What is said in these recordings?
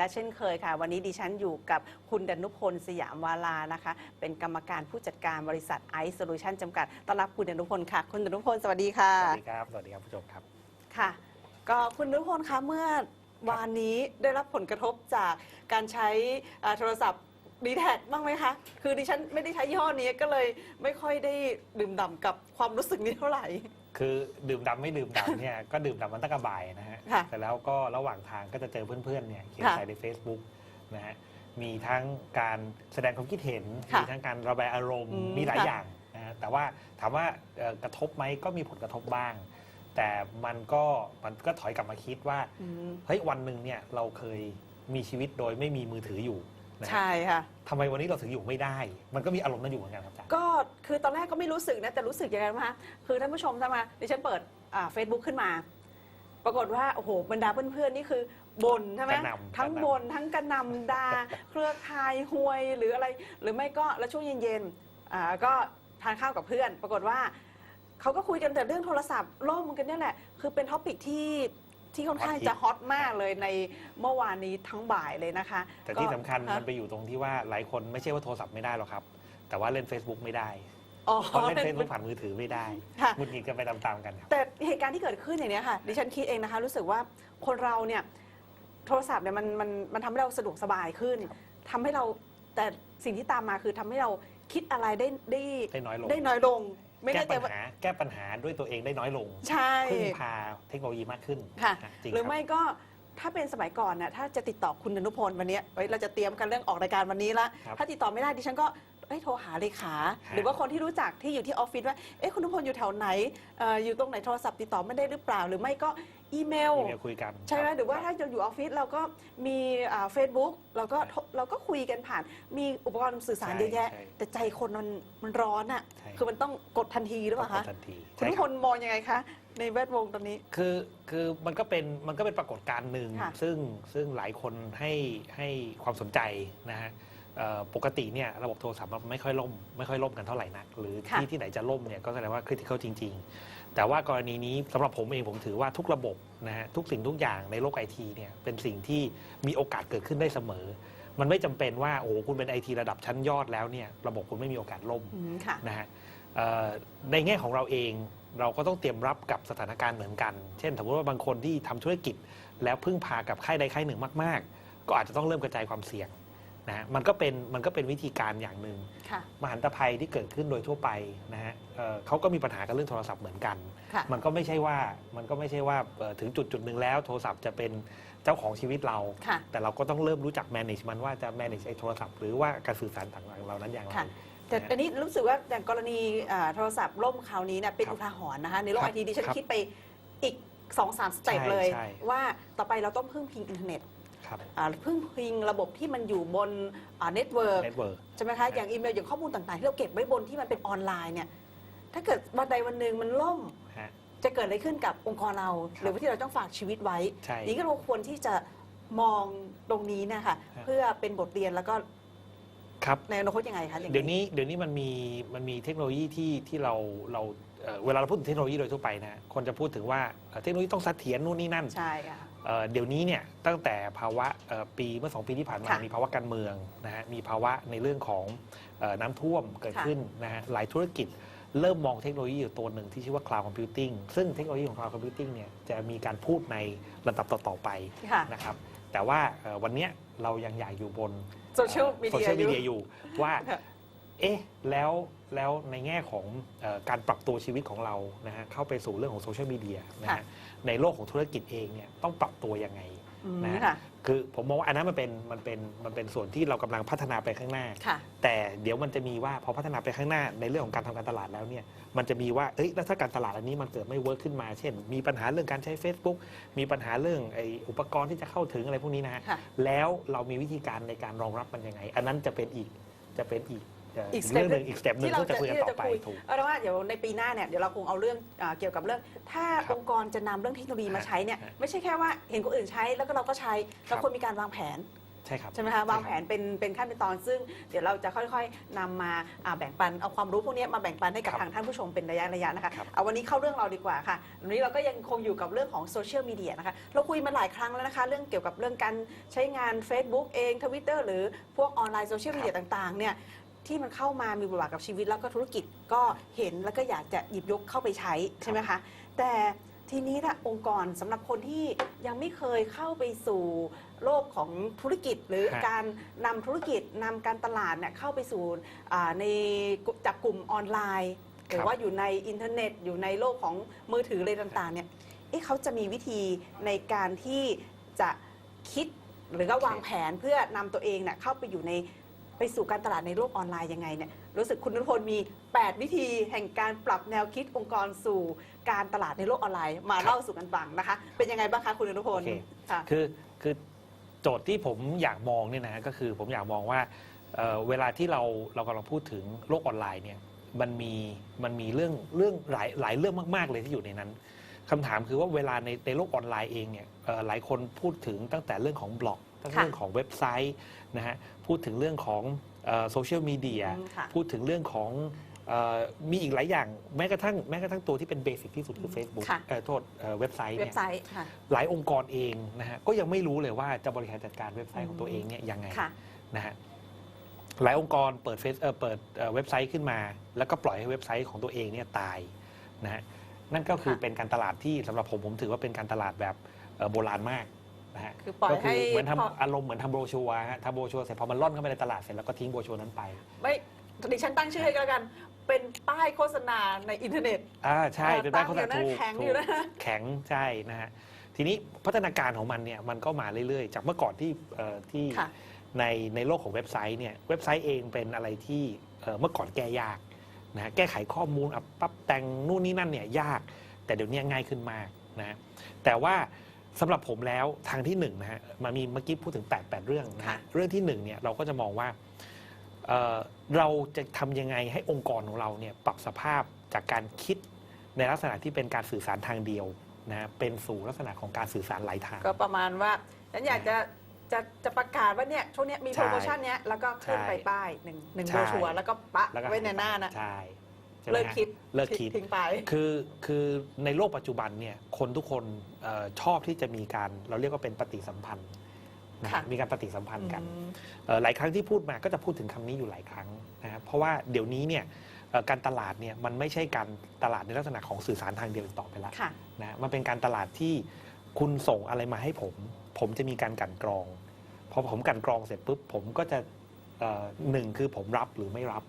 และเช่นเคยค่ะ วันนี้ดิฉันอยู่กับคุณดนุพลสยามวาลานะคะ เป็นกรรมการผู้จัดการบริษัทไอซ์โซลูชันจำกัดต้อนรับคุณดนุพลค่ะ คุณดนุพลสวัสดีค่ะ สวัสดีครับ สวัสดีครับผู้ชมครับ ค่ะ ก็คุณดนุพลคะเมื่อวานนี้ได้รับผลกระทบจากการใช้เอ่อโทรศัพท์ดีแท็บ้างไหมคะ คือดิฉันไม่ได้ใช้ยี่ห้อนี้ก็เลยไม่ค่อยได้ดื่มด่ำกับความรู้สึกนี้เท่าไหร่ คือดื่มดำไม่ดื่มดำเนี่ย ก็ดื่มดำมันตั้งแต่บ่ายนะฮะค่ะแต่แล้วก็ระหว่างทางก็จะเจอเพื่อนๆเนี่ยเขียนค่ะใส่ใน Facebook นะฮะมีทั้งการแสดงความคิดเห็น ค่ะมีทั้งการระบายอารมณ์อืมมีหลายค่ะ อย่างนะฮะแต่ว่าถามว่าเอ่อกระทบไหมก็มีผลกระทบบ้าง แต่มันก็มันก็ถอยกลับมาคิดว่า อืม เฮ้ยวันหนึ่งเนี่ยเราเคยมีชีวิตโดยไม่มีมือถืออยู่ นะฮะใช่ค่ะ ทำไมวันนี้เราถึงอยู่ไม่ได้ มันก็มีอารมณ์นั้นอยู่เหมือนกันครับอาจารย์ ก็คือตอนแรกก็ไม่รู้สึกนะ แต่รู้สึกยังไงรู้ไหมคะคือท่านผู้ชมทำมาดิฉันเปิดเฟซบุ๊กขึ้นมา ปรากฏว่า โอ้โหบรรดาเพื่อนๆ นี่คือบ่นใช่ไหมกระหน่ำทั้งกระหน่ำบ่นทั้งกระหนำดา เครือข่ายหวยหรืออะไร หรือไม่ก็แล้วช่วงเย็นๆอ่าก็ทานข้าวกับเพื่อน ปรากฏว่าเขาก็คุยกันแต่เรื่องโทรศัพท์ล่มกันเนี่ยแหละ คือเป็นท็อปิกที่ ที่ค่อนข้างจะฮอตมากเลยในเมื่อวานนี้ทั้งบ่ายเลยนะคะ แต่ที่ก็สำคัญฮะมันไปอยู่ตรงที่ว่าหลายคนไม่ใช่ว่าโทรศัพท์ไม่ได้หรอกครับ แต่ว่าเล่น Facebook ไม่ได้อ๋อเพราะเล่น Facebook ผ่านมือถือไม่ได้ค่ะหงุดหงิดกันไปตามๆกันครับแต่เหตุการณ์ที่เกิดขึ้นอย่างเนี้ยค่ะ ดิฉันคิดเองนะคะ รู้สึกว่าคนเราเนี่ยโทรศัพท์เนี่ยมันมันมันทำให้เราสะดวกสบายขึ้นครับทำให้เราแต่สิ่งที่ตามมาคือทำให้เราคิดอะไรได้ได้ได้น้อยลงได้น้อยลง ไม่แก้แน่ใจปัญว่า หาแก้ปัญหาด้วยตัวเองได้น้อยลงใช่ พึ่งพาเทคโนโลยีมากขึ้นค่ะนะจริงหรือครับไม่ก็ถ้าเป็นสมัยก่อนน่ะถ้าจะติดต่อคุณอนุพลวันเนี้ยเอ้ยเราจะเตรียมกันเรื่องออกรายการวันนี้ละ ครับถ้าติดต่อไม่ได้ดิฉันก็ เอ้ยโทรหาเลขาฮะหรือว่าคนที่รู้จักที่อยู่ที่ออฟฟิศว่าเอ๊ะคุณอนุพลอยู่แถวไหนเอ่ออยู่ตรงไหนโทรศัพท์ติดต่อไม่ได้หรือเปล่า หรือไม่ก็อีเมล อีเมลคุยกันใช่ไหมคบหรือว่าถ้าจะอยู่ออฟฟิศเราก็มีเฟซบุ๊กเราก็โทรเราก็คุยกันผ่าน มีอุปกรณ์สื่อสารใช่เยอะแยะใช่แต่ใจคนมันมันร้อนอะใช่คือมันต้องกดทันทีหรือเปล่าต้อคะงกดทันทีคุณใช่ทุกคครับนมองยังไงคะ ในแวดวงตอนนี้ คือคือมันก็เป็นมันก็เป็นปรากฏการณ์หนึ่งค่ะซึ่งซึ่งหลายคนให้ให้ความสนใจนะฮะเอ่อ ปกติเนี่ยระบบโทรศัพท์มันไม่ค่อยล่มไม่ค่อยล่มกันเท่าไหร่นัก หรือค่ะที่ที่ไหนจะล่มเนี่ยก็แสดงว่าคริติคอลจริง ๆ แต่ว่ากรณีนี้สำหรับผมเองผมถือว่าทุกระบบนะฮะทุกสิ่งทุกอย่างในโลกไอทีเนี่ยเป็นสิ่งที่มีโอกาสเกิดขึ้นได้เสมอ มันไม่จำเป็นว่าโอ้โหคุณเป็นไอทีระดับชั้นยอดแล้วเนี่ยระบบคุณไม่มีโอกาสล่มอืมค่ะนะฮะเอ่อในแง่ของเราเองเราก็ต้องเตรียมรับกับสถานการณ์เหมือนกัน เช่นสมมติว่าบางคนที่ทำธุรกิจ แล้วพึ่งพากับค่ายใดค่ายหนึ่งมาก ๆ ก็อาจจะต้องเริ่มกระจายความเสี่ยง นะฮะมันก็เป็นมันก็เป็นวิธีการอย่างหนึ่งค่ะ มหันตภัยที่เกิดขึ้นโดยทั่วไปนะฮะเอ่อเขาก็มีปัญหากับเรื่องโทรศัพท์เหมือนกัน ค่ะ มันก็ไม่ใช่ว่ามันก็ไม่ใช่ว่าเอ่อถึงจุดจุดหนึ่งแล้ว โทรศัพท์จะเป็นเจ้าของชีวิตเรา ค่ะ แต่เราก็ต้องเริ่มรู้จัก manage มันว่าจะ manage ไอ้โทรศัพท์หรือว่าการสื่อสารต่างๆเหล่านั้นอย่างไร ค่ะ แต่อันนี้รู้สึกว่าอย่างกรณีอ่าโทรศัพท์ล่มคราวนี้เนี่ยเป็นครับอุทาหรณ์นะคะ ในโลกคไอรับทีดิฉันครับคิดไปอีก2อสามสเต็ปใช่เลย ใช่ ว่าต่อไปเราต้องพึ่งพิงอินเทอร์เน็ต ครับอ่าพึ่งพิงระบบที่มันอยู่บนเน็ตเวิร์ก network ใช่ไหมคะอย่างอีเมลอย่างข้อมูลต่างๆ ที่เราเก็บไว้บนที่มันเป็นออนไลน์เนี่ยถ้าเกิดวันใดวันหนึ่งมันล่มฮะจะเกิดอะไรขึ้นกับองค์กรเราครับหรือว่าที่เราต้องฝากชีวิตไว้ใช่นี่ก็เราควรที่จะมองตรงนี้นะคะฮะเพื่อเป็นบทเรียนแล้วก็ครับในอนาคตยังไงคะอย่างเดี๋ยวนี้เดี๋ยวนี้มันมีมันมีเทคโนโลยีที่ที่เราเราเอ่อเวลาเราพูดถึงเทคโนโลยีโดยทั่วไปนะคนจะพูดถึงว่าเอ่อเทคโนโลยีต้องเสถียรนู่นนี่นั่นใช่ค่ะ เอ่อเดี๋ยวนี้เนี่ยตั้งแต่ภาวะเอ่อปีเมื่อสองปีที่ผ่านมาค่ะมีภาวะการเมืองนะฮะมีภาวะในเรื่องของเอ่อน้ำท่วมเกิดค่ะขึ้นนะฮะหลายธุรกิจเริ่มมองเทคโนโลยีอยู่ตัวหนึ่งที่ชื่อว่า cloud computing ซึ่งเทคโนโลยีของ cloud computing เนี่ยจะมีการพูดในลำดับต่อ ๆ ไปค่ะนะครับ แต่ว่าเอ่อวันเนี้ยเรายังอยากอยู่บนโซเชียลมีโซเดียเชียลอมียู่เดียอยู่ ว่าค่ะเอ๊ะ แล้วแล้วในแง่ของเออการปรับตัวชีวิตของเรานะฮะเข้าไปสู่เรื่องของโซเชียลมีเดียนะค่ะฮะ ในโลกของธุรกิจเองเนี่ยต้องปรับตัวยังไงอืมนะฮะค่ะ คือผมมองว่าอันนั้นมันเป็นมันเป็นมันเป็นส่วนที่เรากำลังพัฒนาไปข้างหน้า ค่ะ แต่เดี๋ยวมันจะมีว่าพอพัฒนาไปข้างหน้าในเรื่องของการทำการตลาดแล้วเนี่ยมันจะมีว่าเอ้ยแล้วถ้าการตลาดอันนี้มันเกิดไม่เวิร์กขึ้นมา เช่น มีปัญหาเรื่องการใช้ Facebook มีปัญหาเรื่องไออุปกรณ์ที่จะเข้าถึงอะไรพวกนี้นะฮะค่ะแล้วเรามีวิธีการในการรองรับมันยังไง อันนั้นจะเป็นอีกจะเป็นอีกเอ่ออีอีกก step เรื่องหนึ่งอีกสเต็ปหนึ่งที่เราที่จะคุยกันที่ต่เราอไปจะคุยถูกเอาเป็นว่าเดี๋ยวในปีหน้าเนี่ยเดี๋ยวเราคงเอาเรื่องอ่าเกี่ยวกับเรื่อง ถ้าครับองค์กรจะนำเรื่องเทคโนโลยีมาใช้เนี่ยฮะไม่ใช่แค่ว่าเห็นคนอื่นใช้แล้วก็เราก็ใช้ครัเราบควรมีการวางแผนใช่ครับใช่ไหมคะวางแผนเป็นเป็นขั้นเป็นตอนซึ่งเดี๋ยวเราจะค่อยๆนำมาอ่าแบ่งปันเอาความรู้พวกนี้มาแบ่งปันให้กับครับทางท่านผู้ชมเป็นระยะระยะนะคะครับเอาวันนี้เข้าเรื่องเราดีกว่าค่ะวันนี้เราก็ยังคงอยู่กับเรื่องของโซเชียลมีเดียนะคะเราคุยมาหลายครั้งแล้วนะคะ เรื่องเกี่ยวกับเรื่องการใช้งาน Facebook เองทวิตเตอร์หรือพวกออนไลน์โซเชียลมีเดียต่างๆเนี่ย ที่มันเข้ามามีบทบาทกับชีวิตแล้วก็ธุรกิจก็เห็นแล้วก็อยากจะหยิบยกเข้าไปใช้ใช่ไหมคะแต่ทีนี้นะองค์กรสำหรับคนที่ยังไม่เคยเข้าไปสู่โลกของธุรกิจ หรือฮะการนำธุรกิจนำการตลาดเนี่ยเข้าไปสู่อ่าในจับกลุ่มออนไลน์ หรือว่าอยู่ในอินเทอร์เน็ต อยู่ในโลกของมือถืออะไรต่างๆเนี่ยเอ๊ะเขาจะมีวิธีในการที่จะคิดหรือก็วางแผนเพื่อนำตัวเองเนี่ยเข้าไปอยู่ใน ไปสู่การตลาดในโลกออนไลน์ยังไงเนี่ยรู้สึกคุณนุพลมี 8 วิธีแห่งการปรับแนวคิดองค์กรสู่การตลาดในโลกออนไลน์มาครับเล่าสู่กันฟังนะคะ เป็นยังไงบ้างคะคุณนุพลโอเคค่ะคือคือโจทย์ที่ผมอยากมองเนี่ยนะก็คือผมอยากมองว่าเอ่อเวลาที่เราเรากำลังพูดถึงโลกออนไลน์เนี่ยมันมีมันมีเรื่องเรื่องหลายหลายเรื่องมาก ๆ เลยที่อยู่ในนั้นคำถามคือว่าเวลาในในโลกออนไลน์เองเนี่ยเอ่อหลายคนพูดถึงตั้งแต่เรื่องของบล็อกตั้งแต่ค่ะเรื่องของเว็บไซต์นะฮะ พูดถึงเรื่องของโซเชียลมีเดียอืมค่ะพูดถึงเรื่องของเออมีอีกหลายอย่างแม้กระทั่งแม้กระทั่งตัวที่เป็นเบสิกที่สุดคือ Facebook ค่ะเอ่อโทษเอ่อเว็บไซต์เว็เนี่บยไซต์ค่ะหลายองค์กรเองนะฮะก็ยังไม่รู้เลยว่าจะบริหารจัดการเว็บไซต์ของตัวเองเนี่ยยังไงค่ะนะฮะหลายองค์กรเปิดเฟซเอ่อเปิดเอ่อเว็บไซต์ขึ้นมา แล้วก็ปล่อยให้เว็บไซต์ของตัวเองเนี่ยตายนะฮะนั่นก็คือค่ะเป็นการตลาดที่สำหรับผมผมถือว่าเป็นการตลาดแบบเอ่อโบราณมาก นะฮะคือปล่อยก็คืให้เหมือนพอ ทำอารมณ์เหมือนทำโบรชัวร์ฮะทำโบรชัวร์เสร็จพอมันล่อนเข้าไปในตลาดเสร็จแล้วก็ทิ้งโบรชัวร์นั้นไปไม่ดิฉันตั้งชื่อให้ก็แล้วกัน เป็นป้ายโฆษณาในอินเทอร์เน็ต อ่าใช่เออเป็นบ้านตั้เขางอยู่นะถูกแข็งถูกอยู่นะแข็งใช่นะฮะทีนี้พัฒนาการของมันเนี่ยมันก็มาเรื่อยๆ จากเมื่อก่อนที่เอ่อที่ค่ะ ในในโลกของเว็บไซต์เนี่ยเว็บไซต์เองเป็นอะไรที่เอ่อเมื่อก่อนแก้ยากนะฮะแก้ไขข้อมูลอะปรับแต่งนู่นนี่นั่นเนี่ยยาก แต่เดี๋ยวนี้ง่ายขึ้นมากนะฮะแต่ว่า สำหรับผมแล้วทางที่หนึ่งนะฮะมามีเมื่อกี้พูดถึง 8 8 เรื่องนะค่ะฮะเรื่องที่หนึ่งเนี่ยเราก็จะมองว่าเอ่อเราจะทำยังไงให้องค์กรของเราเนี่ยปรับสภาพจากการคิดในลักษณะที่เป็นการสื่อสารทางเดียวนะฮะเป็นสู่ลักษณะของการสื่อสารหลายทาง ก็ประมาณว่าฉันอยากจะจะจะประกาศว่าเนี่ยช่วงเนี้ยมีใช่โปรโมชั่นเนี้ยแล้วก็ขึ้นใช่ไปป้ายหนึ่งหนึ่งใช่ โบรชัวร์แล้วก็ปะแล้วก็ไว้ในหน้านะ ใช่ ใช่ไหมเลิกฮะคิดเลิกคิด ทิ้งไป คือคือในโลกปัจจุบันเนี่ยคนทุกคนเออชอบที่จะมีการเราเรียกว่าเป็นปฏิสัมพันธ์นะค่ะ มีการปฏิสัมพันธ์กันอืม เอ่อหลายครั้งที่พูดมาก็จะพูดถึงคำนี้อยู่หลายครั้งนะครับเพราะว่าเดี๋ยวนี้เนี่ยเอ่อการตลาดเนี่ยมันไม่ใช่การตลาดในลักษณะของสื่อสารทางเดียวอีกต่อไปแล้วค่ะ นะมันเป็นการตลาดที่คุณส่งอะไรมาให้ผม ผมจะมีการกลันกรองพอผมกลันกรองเสร็จปุ๊บผมก็จะเอ่อหนึ่งคือผมรับหรือไม่รับ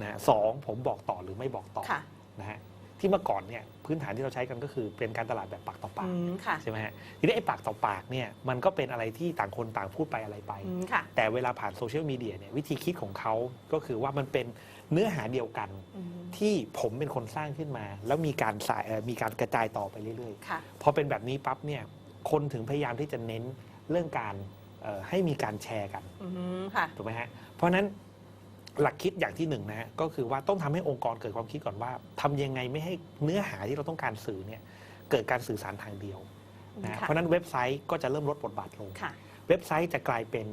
นะฮะสองผมบอกต่อหรือไม่บอกต่อค่ะนะฮะที่เมื่อก่อนเนี่ยพื้นฐานที่เราใช้กันก็คือเป็นการตลาดแบบปากต่อปาอืกมค่ะใช่ไหมฮะทีนี้ไอ้ปากต่อปากเนี่ยมันก็เป็นอะไรที่ต่างคนต่างพูดไปอะไรไป อืมค่ะแต่เวลาผ่านโซเชียลมีเดียเนี่ยวิธีคิดของเขาก็คือว่ามันเป็นเนื้อหาเดียวกัน อืมที่ผมเป็นคนสร้างขึ้นมา แล้วมีการสายเอ่อมีการกระจายต่อไปเรื่อยค่ะ ๆ พอเป็นแบบนี้ปั๊บเนี่ยคนถึงพยายามที่จะเน้นเรื่องการเอ่อให้มีการแชร์กันอืมค่ะ ถูกไหมฮะเพราะฉะนั้น หลักคิดอย่างที่หนึ่งนะฮะก็คือว่าต้องทำให้องค์กรเกิดความคิดก่อนว่าทำยังไงไม่ให้เนื้อหาที่เราต้องการสื่อเนี่ยเกิดการสื่อสารทางเดียวนะฮะค่ะเพราะฉะนั้นเว็บไซต์ก็จะเริ่มลดบทบาทลงค่ะเว็บไซต์จะกลายเป็น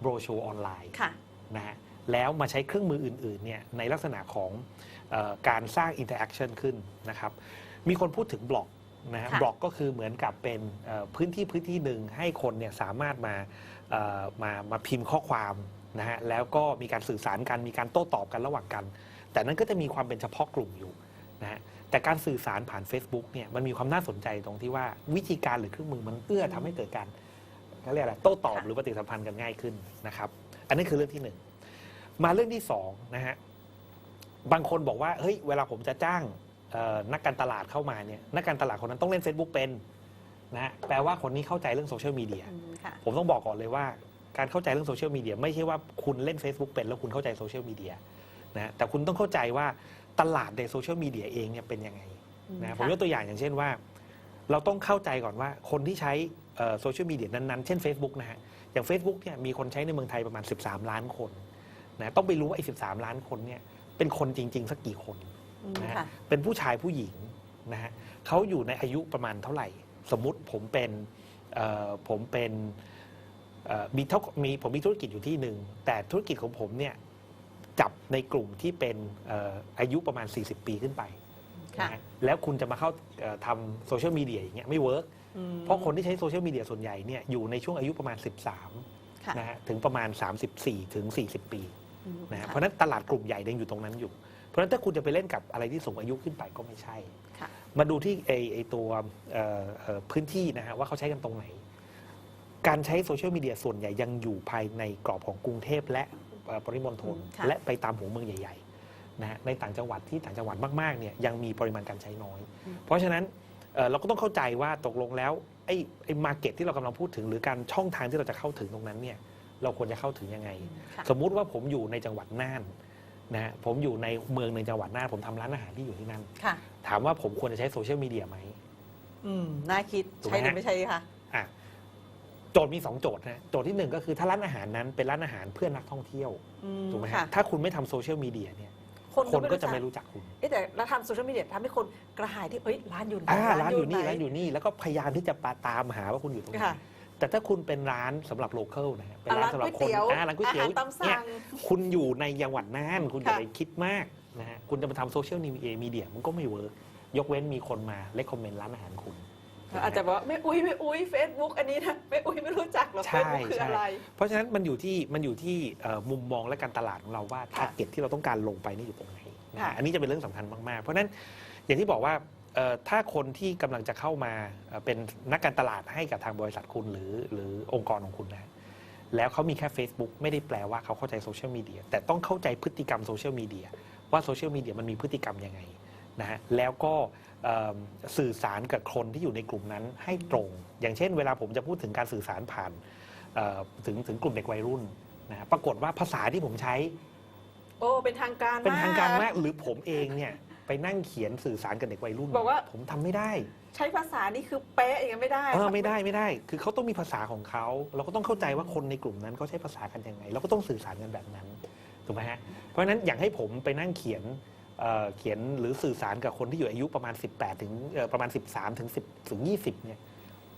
โบรชัวร์ออนไลน์ค่ะนะฮะแล้วมาใช้เครื่องมืออื่นๆเนี่ยในลักษณะของเออการสร้างอินเตอร์แอคชั่นขึ้นนะครับมีคนพูดถึงบล็อกนะฮะค่ะบล็อกก็คือเหมือนกับเป็นเอ่อพื้นที่พื้นที่หนึ่งให้คนเนี่ยสามารถมาเอ่อมามาพิมพ์ข้อความ นะฮะแล้วก็มีการสื่อสารกันมีการโต้ตอบกันระหว่างกัน แต่นั้นก็จะมีความเป็นเฉพาะกลุ่มอยู่นะฮะแต่การสื่อสารผ่าน Facebook เนี่ยมันมีความน่าสนใจตรงที่ว่าวิธีการหรือเครื่องมือมันเอื้อทำให้เกิดการเขาเรียกอะไรโต้ตอบค่ะหรือปฏิสัมพันธ์กันง่ายขึ้นนะครับ อันนี้คือเรื่องที่หนึ่งมาเรื่องที่สองนะฮะบางคนบอกว่าเฮ้ยเวลาผมจะจ้างเอ่อนักการตลาดเข้ามาเนี่ยนักการตลาดคนนั้นต้องเล่น Facebook เป็นนะฮะแปลว่าคนนี้เข้าใจเรื่องโซเชียลมีเดียอืมค่ะผมต้องบอกก่อนเลยว่า การเข้าใจเรื่องโซเชียลมีเดียไม่ใช่ว่าคุณเล่น Facebook เป็นแล้วคุณเข้าใจโซเชียลมีเดียนะแต่คุณต้องเข้าใจว่าตลาดในโซเชียลมีเดียเองเนี่ยเป็นยังไงนะผมยกตัวอย่างอย่างเช่นว่า เราต้องเข้าใจก่อนว่าคนที่ใช้โซเชียลมีเดียนั้นๆ เช่น Facebook นะฮะอย่าง Facebook เนี่ยมีคนใช้ในเมืองไทยประมาณ 13 ล้านคนนะต้องไปรู้ว่าไอ้13 ล้านคนเนี่ยเป็นคนจริง ๆ สักกี่คนอืมนะฮะค่ะเป็นผู้ชายผู้หญิงนะฮะเขาอยู่ในอายุประมาณเท่าไหร่ สมมุติผมเป็นเอ่อผมเป็นเอ่อ มีเท่ามีผมมีธุรกิจอยู่ที่หนึ่งแต่ธุรกิจของผมเนี่ยจับในกลุ่มที่เป็นเอ่ออายุประมาณ 40 ปีขึ้นไปค่ะนะฮะแล้วคุณจะมาเข้าเอ่อทำโซเชียลมีเดียอย่างเงี้ยไม่เวิร์กอืมเพราะคนที่ใช้โซเชียลมีเดียส่วนใหญ่เนี่ยอยู่ในช่วงอายุประมาณ 13ค่ะนะฮะถึงประมาณ 34 ถึง 40 ปีอืมนะฮะค่เพราะฉะนั้นตลาดกลุ่มใหญ่ยังอยู่ตรงนั้นอยู่ เพราะฉะนั้นถ้าคุณจะไปเล่นกับอะไรที่สูงอายุขึ้นไปก็ไม่ใช่ค่ะมาดูที่ไอไอตัวเอ่อเอ่อพื้นที่นะฮะว่าเขาใช้กันตรงไหน การใช้โซเชียลมีเดียส่วนใหญ่ยังอยู่ภายในกรอบของกรุงเทพและเอ่อปริมณฑลอืมค่ะ และไปตามหัวเมืองใหญ่ๆนะฮะในต่างจังหวัดที่ต่างจังหวัดมากๆเนี่ยยังมีปริมาณการใช้น้อย เพราะฉะนั้นเอ่อเราก็ต้องเข้าใจว่าตกลงแล้วไอ้ไอ้มาเก็ตที่เรากำลังพูดถึง หรือการช่องทางที่เราจะเข้าถึงตรงนั้นเนี่ยเราควรจะเข้าถึงยังไง ค่ะ สมมุติว่าผมอยู่ในจังหวัดน่านนะฮะผมอยู่ในเมืองในจังหวัดน่านผมทำร้านอาหารที่อยู่ที่นั่น ค่ะ ถามว่าผมควรจะใช้โซเชียลมีเดียไหม อืม น่าคิด ถูกไหมใช่หรือฮะ ไม่ใช่ค่ะอะ โจทย์มี 2 โจทย์นะโจทย์ที่หนึ่งก็คือถ้าร้านอาหารนั้นเป็นร้านอาหารเพื่อนักท่องเที่ยวอืมถูกไหมค่ะฮะถ้าคุณไม่ทำโซเชียลมีเดียเนี่ยคนคนก็จะรู้ไม่จัรู้จักคุณ เอ๊ะแต่เราทำโซเชียลมีเดียทำให้คนกระหายที่เอ้ยร้านอยู่ไหนอ่าร้านอยู่นี่ไห ร้านอยู่นี่แล้วก็พยายามที่จะปาตามหาว่าคุณอยู่ตรงไหนค่ะ แต่ถ้าคุณเป็นร้านสำหรับโลเคอลนะฮะเป็นอะร้าร้านนสำหรับก๋วยคนเตี๋ยวอ่าร้านก๋วยเตี๋ยวอาหารตามเนี่ยสั่งคุณอยู่ในจังหวัดน่านคุณอย่าค่ะ ไปคิดมากนะฮะคุณจะมาทำโซเชียลมีเดียมันก็ไม่เวิร์กยกเว้นมีคนมาเล c คอมเมนต์ร้านอาหารคุณ อาจจะบอกว่าไม่อุ้ยไม่อุ้ยเฟซบุ๊กอันนี้นะไม่อุ้ยไม่รู้จักหรอกใช่เฟซบุ๊กคือใช่อะไร เพราะฉะนั้นมันอยู่ที่มันอยู่ที่เอ่อมุมมองและการตลาดของเราว่าค่ะทาร์เก็ตที่เราต้องการลงไปนี่อยู่ตรงไหนนะค่ะฮะอันนี้จะเป็นเรื่องสำคัญมาก ๆ เพราะฉะนั้นอย่างที่บอกว่าเอ่อถ้าคนที่กำลังจะเข้ามาเอ่อเป็นนักการตลาดให้กับทางบริษัทคุณหรือหรือองค์กรของคุณนะฮะแล้วเขามีแค่ Facebook ไม่ได้แปลว่าเขาเข้าใจโซเชียลมีเดียแต่ต้องเข้าใจพฤติกรรมโซเชียลมีเดียว่าโซเชียลมีเดียมันมีพฤติกรรมยังไง นะฮะแล้วก็เอิ่มสื่อสารกับคนที่อยู่ในกลุ่มนั้นให้ตรง อย่างเช่น เวลาผมจะพูดถึงการสื่อสารผ่านเอ่อถึงถึงกลุ่มเด็กวัยรุ่นนะฮะปรากฏว่าภาษาที่ผมใช้ โอ้เป็นทางการเป็นทางการมากหรือผมเองเนี่ยไปนั่งเขียนสื่อสารกับเด็กวัยรุ่นบอกว่าผมทำไม่ได้ ใช้ภาษานี่คือเป๊ะอย่างนั้นไม่ได้เออไม่ได้ไม่ได้ คือเขาต้องมีภาษาของเขาเราก็ต้องเข้าใจว่าคนในกลุ่มนั้นเขาใช้ภาษากันยังไงเราก็ต้องสื่อสารกันแบบนั้นถูกไหมฮะเพราะฉะนั้นอย่างให้ผมไปนั่งเขียน เอ่อเขียนหรือสื่อสารกับคนที่อยู่อายุประมาณ 18 ถึงเอ่อประมาณ 13 ถึง 10 ถึง 20 เนี่ย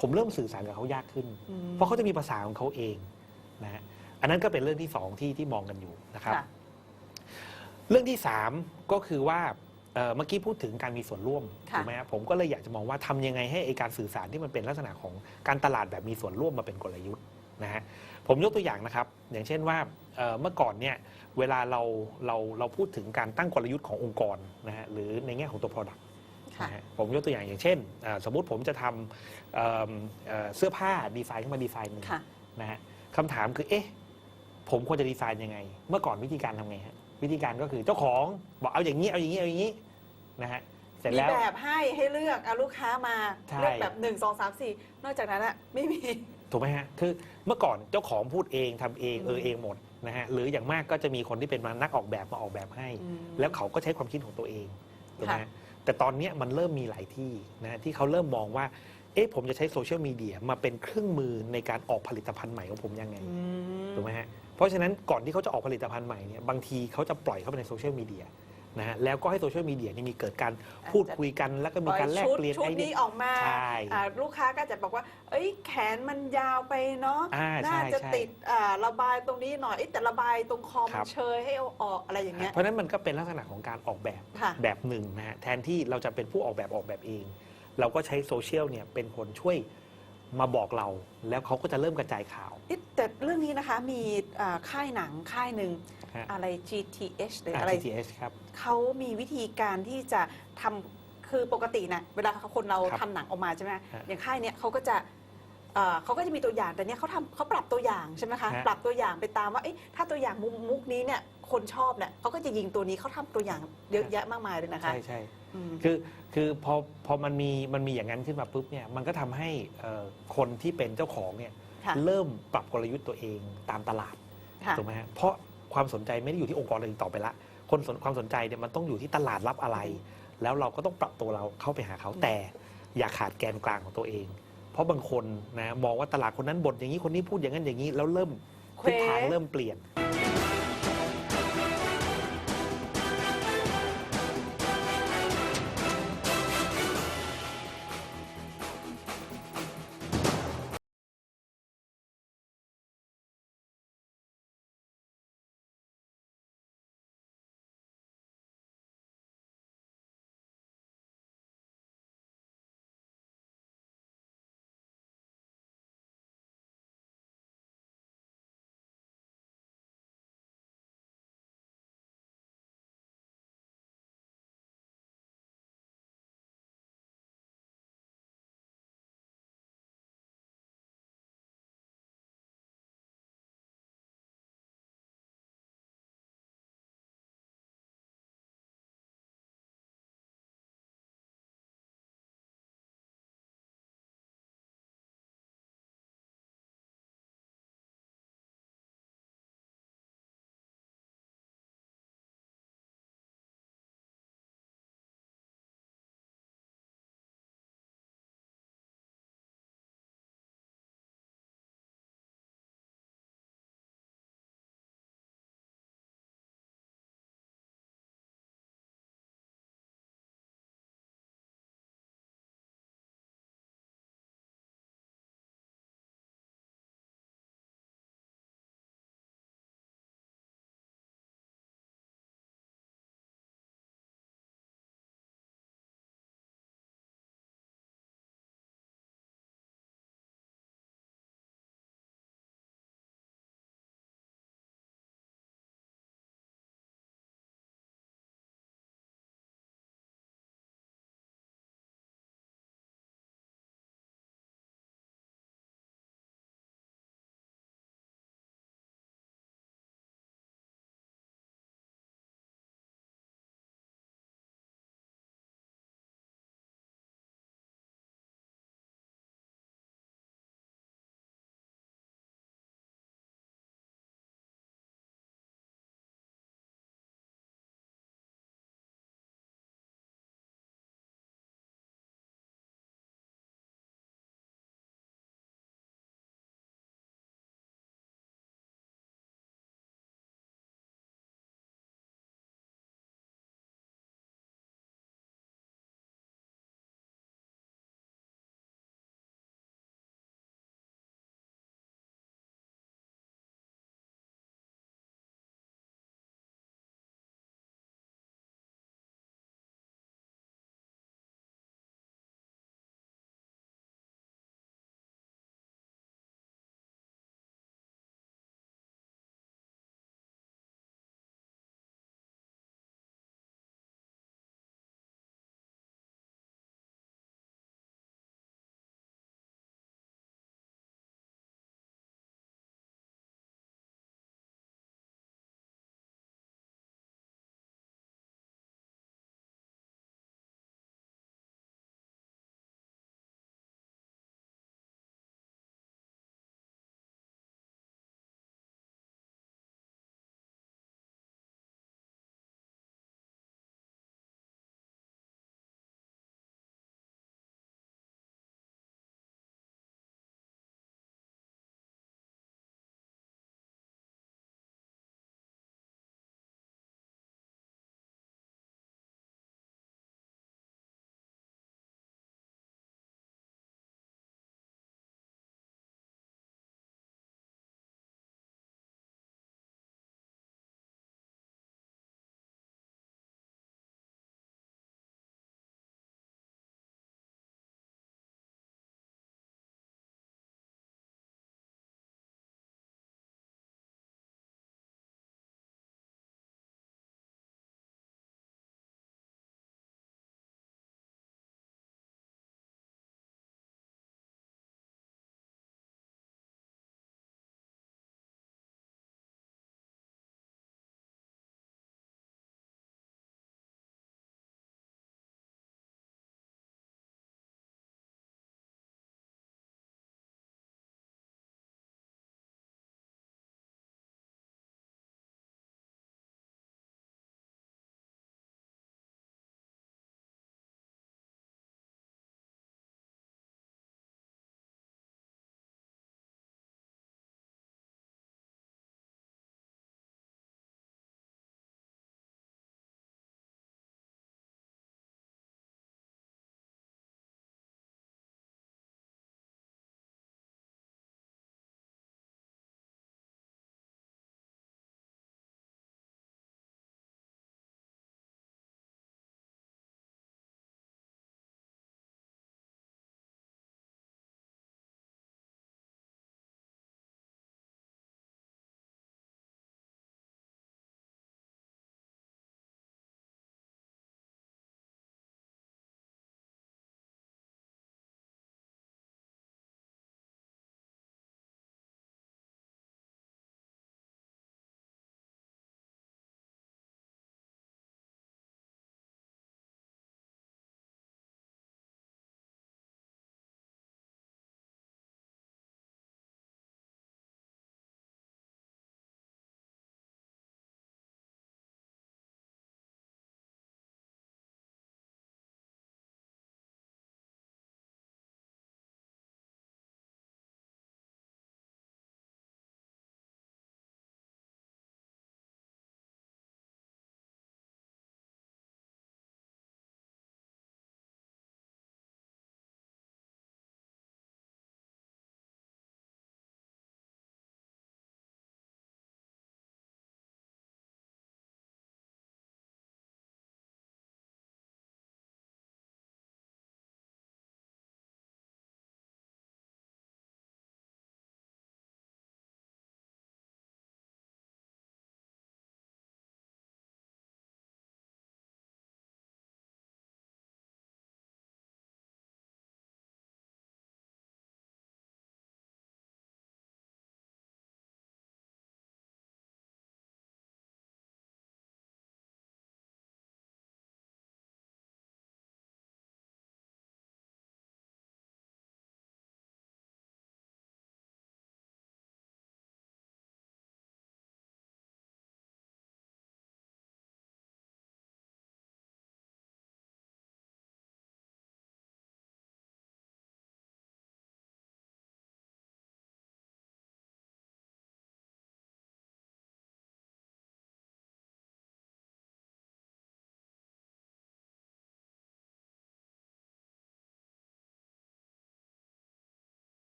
ผมเริ่มสื่อสารกับเขายากขึ้นอืมเพราะเขาจะมีภาษาของเขาเองนะฮะอันนั้นก็เป็นเรื่องที่สองที่ที่มองกันอยู่นะครับค่ะเรื่องที่สามก็คือว่าเอ่อเมื่อกี้พูดถึงการมีส่วนร่วมค่ะถูกไหมครับผมก็เลยอยากจะมองว่าทำยังไงให้ไอการสื่อสารที่มันเป็นลักษณะของการตลาดแบบมีส่วนร่วมมาเป็นกลยุทธ์นะฮะ ผมยกตัวอย่างนะครับ อย่างเช่นว่าเอ่อเมื่อก่อนเนี่ยเวลาเราเราเราพูดถึงการตั้งกลยุทธ์ขององค์กรนะฮะหรือในแง่ของตัว product ค่ะนะฮะผมยกตัวอย่างอย่างเช่นเอ่อสมมุติผมจะทำเอิ่มเอ่อเสื้อผ้าดีไซน์ขึ้นมาดีไซน์หนึ่งค่ะนะฮะคำถามคือเอ๊ะผมควรจะดีไซน์ยังไง เมื่อก่อนวิธีการทำไงฮะวิธีการก็คือเจ้าของบอกเอาอย่างนี้เอาอย่างนี้เอาอย่างนี้นะฮะเสร็จมีแล้วแบบให้ให้เลือกเอาลูกค้ามาใช่เลือกแบบหนึ่งสองสามสี่นอกจากนั้นอะไม่มี ถูกไหมฮะคือเมื่อก่อนเจ้าของพูดเองทำเองอืมเออเองหมดนะฮะหรืออย่างมากก็จะมีคนที่เป็นมานักออกแบบมาออกแบบให้ อืม แล้วเขาก็ใช้ความคิดของตัวเองถูกไหมค่ะฮะแต่ตอนเนี้ยมันเริ่มมีหลายที่นะฮะที่เขาเริ่มมองว่าเอ๊ะผมจะใช้โซเชียลมีเดียมาเป็นเครื่องมือในการออกผลิตภัณฑ์ใหม่ของผมยังไง อืม ถูกไหมฮะ เพราะฉะนั้นก่อนที่เขาจะออกผลิตภัณฑ์ใหม่เนี่ยบางทีเขาจะปล่อยเข้าไปในโซเชียลมีเดีย นะฮะแล้วก็ให้โซเชียลมีเดียนี่มีเกิดการพูดคุยกัน แล้วก็มีการแลกชุดเปลี่ยนชุดไอเดีนี้ย ออกมาใช่อ่าลูกค้าก็จะบอกว่า เอ้ยแขนมันยาวไปเนาะอ่าใช่น่าจะใช่ติดอ่าระบายตรงนี้หน่อยเอ้ยแต่ระบายตรงคอครัมันบ เชยให้เอาออกอะไรอย่างเงี้ย เพราะฉะนั้นมันก็เป็นลักษณะของการออกแบบค่ะ แบบหนึ่งนะฮะแทนที่เราจะเป็นผู้ออกแบบออกแบบเอง เราก็ใช้โซเชียลเนี่ยเป็นคนช่วย มาบอกเรา แล้วเขาก็จะเริ่มกระจายข่าว เอ๊ะแต่เรื่องนี้นะคะมีอ่าค่ายหนังค่ายหนึ่งฮะ อะไร GTH หรืออ่าอะไร TTS ครับ เขามีวิธีการที่จะทำคือปกตินะเวลาคนเราครับทำหนังออกมาใช่ไหมฮะอย่างค่ายเนี้ยเขาก็จะเอ่อเขาก็จะมีตัวอย่างแต่เนี้ยเขาทำเขาปรับตัวอย่างใช่ไหมคะฮะ ปรับตัวอย่างไปตามว่าเอ๊ะถ้าตัวอย่างมุมมุกนี้เนี่ย คนชอบเนี่ยเขาก็จะยิงตัวนี้เขาทำตัวอย่างเยอะแยะมากมายเลยนะคะใช่ใช่อืม คือคือพอพอมันมีมันมีอย่างนั้นขึ้นมาปุ๊บเนี่ยมันก็ทำให้เอ่อคนที่เป็นเจ้าของเนี่ยค่ะ เริ่มปรับกลยุทธ์ตัวเองตามตลาดค่ะ ถูกไหมฮะเพราะความสนใจไม่ได้อยู่ที่องค์กรเลยต่อไปละคนสนความสนใจเนี่ยมันต้องอยู่ที่ตลาดรับอะไร แล้วเราก็ต้องปรับตัวเราเข้าไปหาเขาอืมแต่ อย่าขาดแกนกลางของตัวเอง เพราะบางคนนะมองว่าตลาดคนนั้นบ่นอย่างนี้คนนี้พูดอย่างนั้นอย่างนี้แล้วเริ่มเควทิศทางเริ่มเปลี่ยน